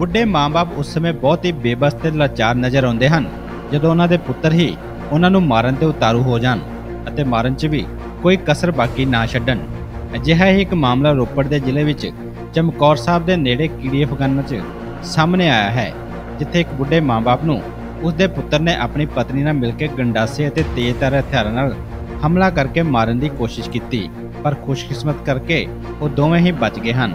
ਬੁੱਢੇ ਮਾਂ-ਬਾਪ ਉਸ ਸਮੇਂ ਬਹੁਤ ਹੀ ਬੇਬਸ ਤੇ ਲਾਚਾਰ ਨਜ਼ਰ ਆਉਂਦੇ ਹਨ। ਜਦੋਂ ਉਹਨਾਂ ਦੇ ਪੁੱਤਰ ਹੀ ਉਹਨਾਂ ਨੂੰ ਮਾਰਨ ਤੇ ਉਤਾਰੂ ਹੋ ਜਾਣ ਅਤੇ ਮਾਰਨ 'ਚ ਵੀ ਕੋਈ ਕਸਰ ਬਾਕੀ ਨਾ ਛੱਡਣ। ਅਜਿਹਾ ਹੀ ਇੱਕ ਮਾਮਲਾ ਰੋਪੜ ਦੇ ਜ਼ਿਲ੍ਹੇ ਵਿੱਚ ਚਮਕੌਰ ਸਾਹਿਬ ਦੇ ਨੇੜੇ ਕੀੜੀ ਅਫਗਾਨਾਂ 'ਚ ਸਾਹਮਣੇ ਆਇਆ ਹੈ, ਜਿੱਥੇ ਇੱਕ ਬੁੱਢੇ ਮਾਂ-ਬਾਪ ਨੂੰ ਉਸ ਦੇ ਪੁੱਤਰ ਨੇ ਆਪਣੀ ਪਤਨੀ ਨਾਲ ਮਿਲ ਕੇ ਗੰਡਾਸੇ ਅਤੇ ਤੇਜ਼ਧਾਰ ਹਥਿਆਰਾਂ ਨਾਲ ਹਮਲਾ ਕਰਕੇ ਮਾਰਨ ਦੀ ਕੋਸ਼ਿਸ਼ ਕੀਤੀ, ਪਰ ਖੁਸ਼ਕਿਸਮਤ ਕਰਕੇ ਉਹ ਦੋਵੇਂ ਹੀ ਬਚ ਗਏ ਹਨ।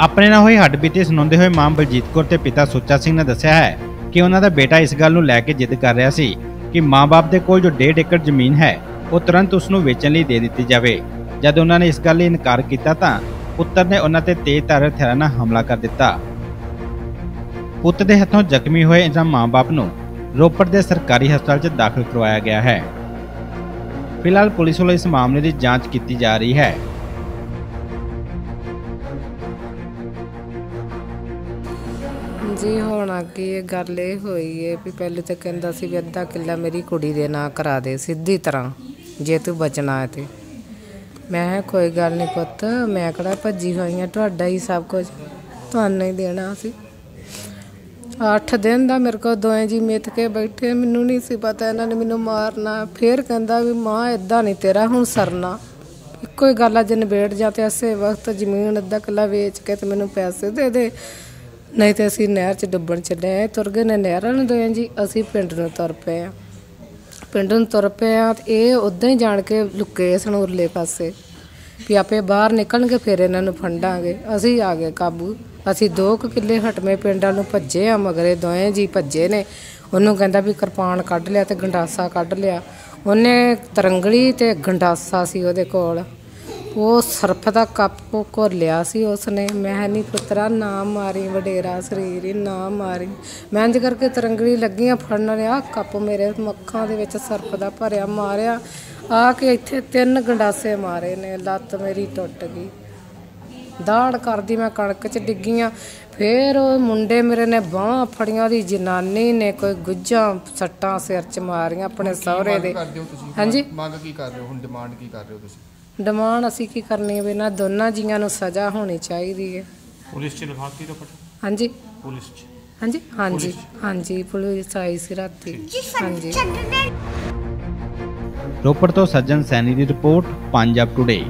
ਆਪਣੇ ਨਾਲ ਹੋਈ ਹੱਡਬੀਤੀ ਸੁਣਾਉਂਦੇ ਹੋਏ ਮਾਂ ਬਲਜੀਤ ਕੌਰ ਤੇ ਪਿਤਾ ਸੁੱਚਾ ਸਿੰਘ ਨੇ ਦੱਸਿਆ ਹੈ ਕਿ ਉਹਨਾਂ ਦਾ ਬੇਟਾ ਇਸ ਗੱਲ ਨੂੰ ਲੈ ਕੇ ਜਿੱਦ ਕਰ ਰਿਹਾ ਸੀ ਕਿ ਮਾਂ-ਬਾਪ ਦੇ ਕੋਲ ਜੋ 1.5 ਏਕੜ ਜ਼ਮੀਨ ਹੈ, ਉਹ ਤੁਰੰਤ ਉਸ ਨੂੰ ਵੇਚਣ ਲਈ ਦੇ ਦਿੱਤੀ ਜਾਵੇ। ਜਦ ਉਹਨਾਂ ਨੇ ਇਸ ਗੱਲ ਲਈ ਇਨਕਾਰ ਕੀਤਾ ਤਾਂ ਪੁੱਤਰ ਨੇ ਉਹਨਾਂ ਤੇ ਤੇਜ਼ ਤੇਜ਼ਧਾਰ ਹਥਿਆਰਾਂ ਨਾਲ ਹਮਲਾ ਕਰ ਦਿੱਤਾ। ਪੁੱਤ ਦੇ ਹੱਥੋਂ ਜ਼ਖਮੀ ਹੋਏ ਇਹਨਾਂ ਮਾਂ-ਬਾਪ ਨੂੰ ਰੋਪੜ ਦੇ ਸਰਕਾਰੀ ਹਸਪਤਾਲ 'ਚ ਦਾਖਲ ਕਰਵਾਇਆ ਗਿਆ ਹੈ। ਫਿਲਹਾਲ ਪੁਲਿਸ ਵੱਲੋਂ ਇਸ ਮਾਮਲੇ ਦੀ ਜਾਂਚ ਕੀਤੀ ਜਾ ਰਹੀ ਹੈ। ਜੀ ਹੁਣ ਅੱਗੇ ਗੱਲ ਇਹ ਹੋਈ ਏ ਵੀ ਪਹਿਲੇ ਤਾਂ ਕਹਿੰਦਾ ਸੀ ਵੀ ਅੱਧਾ ਕਿੱਲਾ ਮੇਰੀ ਕੁੜੀ ਦੇ ਨਾਂ ਕਰਾ ਦੇ, ਸਿੱਧੀ ਤਰ੍ਹਾਂ, ਜੇ ਤੂੰ ਬਚਣਾ ਹੈ ਤੇ। ਮੈਂ ਕਿਹਾ, ਕੋਈ ਗੱਲ ਨਹੀਂ ਪੁੱਤ, ਮੈਂ ਕਿਹੜਾ ਭੱਜੀ ਹੋਈ ਆ, ਤੁਹਾਡਾ ਹੀ ਸਭ ਕੁਝ ਤੁਹਾਨੂੰ ਹੀ ਦੇਣਾ ਸੀ। ਅੱਠ ਦਿਨ ਦਾ ਮੇਰੇ ਕੋਲ ਦੋਵੇਂ ਜੀ ਮਿੱਥ ਕੇ ਬੈਠੇ, ਮੈਨੂੰ ਨਹੀਂ ਸੀ ਪਤਾ ਇਹਨਾਂ ਨੇ ਮੈਨੂੰ ਮਾਰਨਾ, ਫੇਰ ਕਹਿੰਦਾ ਵੀ ਮਾਂ ਇਦਾਂ ਨਹੀਂ ਤੇਰਾ ਹੁਣ ਸਰਨਾ। ਇੱਕੋ ਹੀ ਗੱਲ ਆ, ਜੇ ਨਿਬੇੜ ਜਾ ਤੇ ਐਸੇ ਵਕਤ ਜ਼ਮੀਨ ਅੱਧਾ ਕਿੱਲਾ ਵੇਚ ਕੇ ਤੇ ਮੈਨੂੰ ਪੈਸੇ ਦੇ ਦੇ। ਨਹੀਂ ਤੇ ਅਸੀਂ ਨਹਿਰ 'ਚ ਡੁੱਬਣ ਚੱਲੇ ਆ, ਤੁਰ ਗਏ ਨੇ ਨਹਿਰਾਂ ਨੂੰ ਦੋਵੇਂ ਜੀ, ਅਸੀਂ ਪਿੰਡ ਨੂੰ ਤੁਰ ਪਏ ਆ। ਪਿੰਡ ਨੂੰ ਤੁਰ ਪਏ ਆ ਤੇ ਇਹ ਉਦਾਂ ਹੀ ਜਾਣ ਕੇ ਲੁੱਕੇ ਸਨ ਉਰਲੇ ਪਾਸੇ ਵੀ ਆਪੇ ਬਾਹਰ ਨਿਕਲਣਗੇ, ਫਿਰ ਇਹਨਾਂ ਨੂੰ ਫੰਡਾਂਗੇ। ਅਸੀਂ ਆ ਗਏ ਕਾਬੂ। ਅਸੀਂ ਦੋ ਕੁ ਕਿੱਲੇ ਹਟਵੇਂ ਪਿੰਡਾਂ ਨੂੰ ਭੱਜੇ ਆ, ਮਗਰੇ ਦੋਏ ਜੀ ਭੱਜੇ ਨੇ। ਉਹਨੂੰ ਕਹਿੰਦਾ ਵੀ ਕਿਰਪਾਨ ਕੱਢ ਲਿਆ ਤੇ ਗੰਡਾਸਾ ਕੱਢ ਲਿਆ। ਉਹਨੇ ਤਰੰਗਲੀ ਤੇ ਗੰਡਾਸਾ ਸੀ ਉਹਦੇ ਕੋਲ। ਉਹ ਸਰਫ ਦਾ ਕੱਪ ਘੋਲਿਆ ਸੀ ਉਸਨੇ। ਮੈਂ ਨਹੀਂ ਪੁੱਤਰਾ ਨਾ ਮਾਰੀ ਵਡੇਰਾ ਸਰੀਰ ਹੀ ਨਾ ਮਾਰੀ। ਮੈਂ ਇੰਜ ਕਰਕੇ ਤਰੰਗਲੀ ਲੱਗੀਆਂ ਫੜਨ ਲਿਆ ਕੱਪ ਮੇਰੇ ਮੱਖਾਂ ਦੇ ਵਿੱਚ ਸਰਫ ਦਾ ਭਰਿਆ ਮਾਰਿਆ। ਆ ਕੇ ਇੱਥੇ ਤਿੰਨ ਗੰਡਾਸੇ ਮਾਰੇ ਨੇ ਲੱਤ ਮੇਰੀ ਟੁੱਟ ਗਈ। ਦਾੜ ਕਰਦੀ ਮੈਂ ਕਣਕ 'ਚ ਡਿੱਗੀਆਂ ਫੇਰ ਉਹ ਮੁੰਡੇ ਮੇਰੇ ਨੇ ਬਾਹਾਂ ਫੜੀਆਂ ਉਹਦੀ ਜਨਾਨੀ ਨੇ ਕੋਈ ਗੁੱਜਾਂ ਸੱਟਾਂ ਸਿਰ 'ਚ ਮਾਰੀਆਂ ਆਪਣੇ ਸਹੁਰੇ ਦੇ। ਹਾਂਜੀ? ਮੰਗ ਕੀ ਕਰ ਰਹੇ ਹੋ? ਹੁਣ ਡਿਮਾਂਡ ਕੀ ਕਰ ਰਹੇ ਹੋ ਤੁਸੀਂ? ਡਿਮਾਂਡ ਅਸੀਂ ਕੀ ਕਰਨੀ ਹੈ ਵੀ ਇਹਨਾਂ ਦੋਨਾਂ ਜੀਆਂ ਨੂੰ ਸਜ਼ਾ ਹੋਣੀ ਚਾਹੀਦੀ ਹੈ। ਪੁਲਿਸ ਚ ਲਿਖਾਤੀ ਰਿਪੋਰਟ ਹਾਂਜੀ। ਪੁਲਿਸ ਚ। ਹਾਂਜੀ? ਹਾਂਜੀ। ਹਾਂਜੀ ਪੁਲਿਸ ਆਈ ਸੀ ਰਾਤੀ। ਹਾਂਜੀ। ਰੋਪੜ ਤੋਂ ਸੱਜਣ ਸੈਣੀ ਦੀ ਰਿਪੋਰਟ ਪੰਜਾਬ ਟੁਡੇ